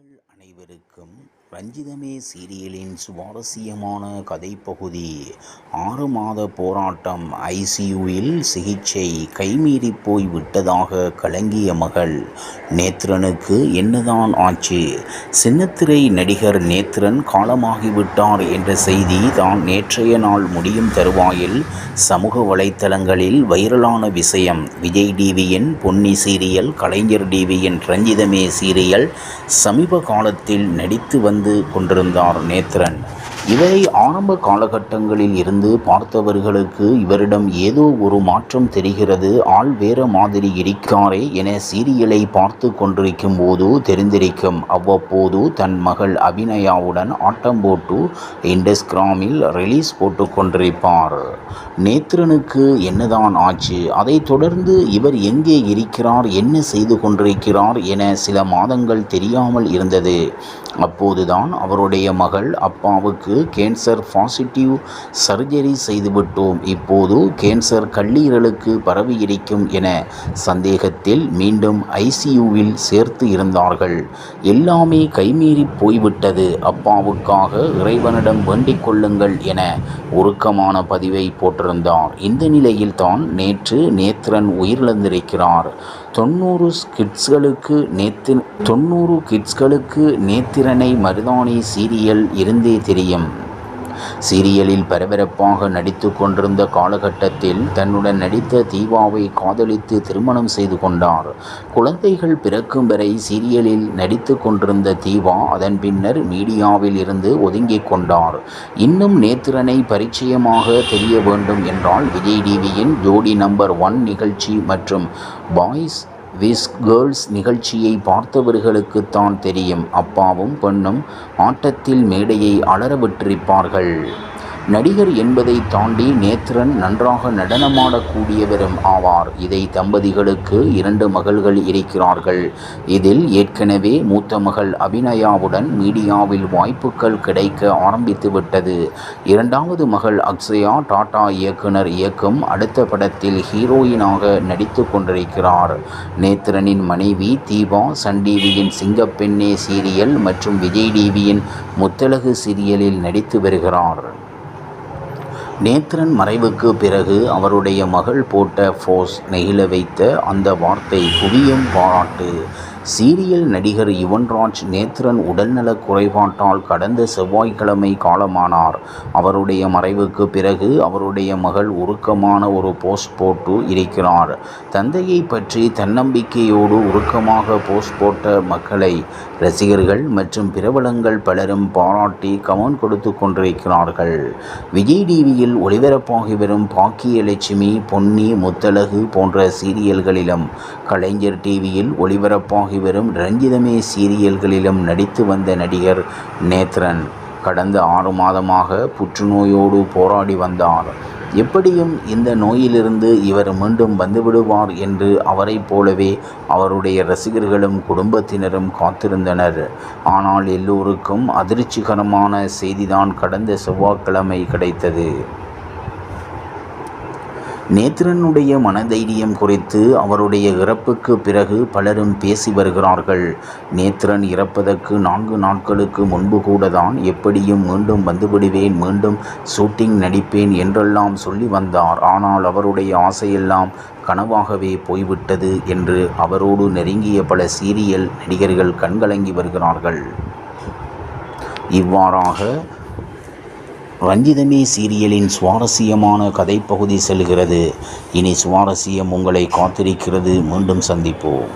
நேயர்கள் அனைவருக்கும் ரஞ்சிதமே சீரியலின் சுவாரஸ்யமான கதைப்பகுதி ஆறு மாத போராட்டம் ஐசியூவில் சிகிச்சை கைமீறி போய் விட்டதாக கலங்கிய மகள் நேத்ரனுக்கு என்னதான் ஆச்சு? சின்னத்திரை நடிகர் நேத்ரன் காலமாகிவிட்டார் என்ற செய்தி தான் நேற்றைய நாள் முடியும் தருவாயில் சமூக வலைத்தளங்களில் வைரலான விஷயம். விஜய் டிவியின் பொன்னி சீரியல் கலைஞர் டிவியின் ரஞ்சிதமே சீரியல் சமீப காலத்தில் நடித்து வந்து கொண்டிருந்தார் நேத்ரன். இவரை ஆரம்ப காலகட்டங்களில் இருந்து பார்த்தவர்களுக்கு இவரிடம் ஏதோ ஒரு மாற்றம் தெரிகிறது. ஆள் வேற மாதிரி இருக்காரே என சீரியலை பார்த்து கொண்டிருக்கும் போது தெரிந்திருக்கும். அவ்வப்போது தன் மகள் அபிநயாவுடன் ஆட்டம் போட்டு இண்டஸ்கிராமில் ரிலீஸ் போட்டு கொண்டிருப்பார். நேத்ரனுக்கு என்னதான் ஆச்சு? அதைத் தொடர்ந்து இவர் எங்கே இருக்கிறார்? என்ன செய்து கொண்டிருக்கிறார்? என சில மாதங்கள் தெரியாமல் இருந்தது. அப்போதுதான் அவருடைய மகள் அப்பாவுக்கு கேன்சர் பாசிட்டிவ் சர்ஜரி செய்துவிட்டோம். இப்போது கேன்சர் கல்லீரலுக்கு பரவியிருக்கும் என சந்தேகத்தில் மீண்டும் ஐசியூவில் சேர்த்து இருந்தார்கள். எல்லாமே கைமீறி போய்விட்டது. அப்பாவுக்காக இறைவனிடம் வேண்டிக் கொள்ளுங்கள் என உருக்கமான பதிவை போட்டிருந்தார். இந்த நிலையில் தான் நேற்று நேத்ரன் உயிரிழந்திருக்கிறார். தொண்ணூறு கிட்ஸ்களுக்கு நேத்து தொண்ணூறு கிட்ஸ்களுக்கு நேத்திரனை மருதாணி சீரியல் இருந்தே தெரியும். சீரியலில் பரபரப்பாக நடித்து கொண்டிருந்த காலகட்டத்தில் தன்னுடன் நடித்த தீபாவை காதலித்து திருமணம் செய்து கொண்டார். குழந்தைகள் பிறக்கும் வரை சீரியலில் நடித்து கொண்டிருந்த தீபா அதன் பின்னர் மீடியாவில் இருந்து ஒதுங்கிக் கொண்டார். இன்னும் நேத்திரனை பரிச்சயமாக தெரிய வேண்டும் என்றால் விஜய் டிவியின் ஜோடி நம்பர் ஒன் நிகழ்ச்சி மற்றும் பாய்ஸ் விஸ் கேர்ள்ஸ் நிகழ்ச்சியை பார்த்தவர்களுக்குத்தான் தெரியும். அப்பாவும் பெண்ணும் ஆட்டத்தில் மேடையை அலற விட்டிருப்பார்கள் நடிகர் என்பதை தாண்டி நேத்ரன் நன்றாக நடனமாடக்கூடியவரும் ஆவார். இதை தம்பதிகளுக்கு இரண்டு மகள்கள் இருக்கிறார்கள் இதில் ஏற்கனவே மூத்த மகள் அபிநயாவுடன் மீடியாவில் வாய்ப்புகள் கிடைக்க ஆரம்பித்துவிட்டது. இரண்டாவது மகள் அக்ஷயா டாடா இயக்குனர் இயக்கும் அடுத்த படத்தில் ஹீரோயினாக நடித்து கொண்டிருக்கிறார். நேத்ரனின் மனைவி தீபா சன் டிவியின் சிங்கப்பெண்ணே சீரியல் மற்றும் விஜய் டிவியின் முத்தலகு சீரியலில் நடித்து வருகிறார். நேத்ரன் மறைவுக்கு பிறகு அவருடைய மகள் போட்ட ஃபோஸ் நெகிழ வைத்த அந்த வார்த்தை குவியும் பாராட்டு. சீரியல் நடிகர் யுவன்ராஜ் நேத்ரன் உடல்நலக் குறைபாட்டால் கடந்த செவ்வாய்க்கிழமை காலமானார். அவருடைய மறைவுக்கு பிறகு அவருடைய மகள் உருக்கமான ஒரு போஸ்ட் போட்டு இருக்கிறார். தந்தையை பற்றி தன்னம்பிக்கையோடு உருக்கமாக போஸ்ட் போட்ட மக்களை ரசிகர்கள் மற்றும் பிரபலங்கள் பலரும் பாராட்டி கமெண்ட் கொடுத்து கொண்டிருக்கிறார்கள். விஜய் டிவியில் ஒளிபரப்பாகி வரும் பாக்கியலட்சுமி பொன்னி முத்தழகு போன்ற சீரியல்களிலும் கலைஞர் டிவியில் ஒளிபரப்பாக வரும் ரஞ்சிதமே சீரியல்களிலும் நடித்து வந்த நடிகர் நேத்ரன். கடந்த ஆறு மாதமாக புற்றுநோயோடு போராடி வந்தார். எப்படியும் இந்த நோயிலிருந்து இவர் மீண்டும் வந்துவிடுவார் என்று அவரைப் போலவே அவருடைய ரசிகர்களும் குடும்பத்தினரும் காத்திருந்தனர். ஆனால் எல்லோருக்கும் அதிர்ச்சிகரமான செய்திதான் கடந்த செவ்வாய்க்கிழமை கிடைத்தது. நேத்ரனுடைய மனதைரியம் குறித்து அவருடைய இறப்புக்கு பிறகு பலரும் பேசி வருகிறார்கள். நேத்ரன் இறப்பதற்கு நான்கு நாட்களுக்கு முன்பு கூட தான் எப்படியும் மீண்டும் வந்துவிடுவேன் மீண்டும் ஷூட்டிங் நடிப்பேன் என்றெல்லாம் சொல்லி வந்தார். ஆனால் அவருடைய ஆசையெல்லாம் கனவாகவே போய்விட்டது என்று அவரோடு நெருங்கிய பல சீரியல் நடிகர்கள் கண்கலங்கி வருகிறார்கள். இவ்வாறாக ரஞ்சிதமே சீரியலின் சுவாரஸ்யமான கதைப்பகுதி செல்கிறது. இனி சுவாரஸ்யம் உங்களை காத்திருக்கிறது. மீண்டும் சந்திப்போம்.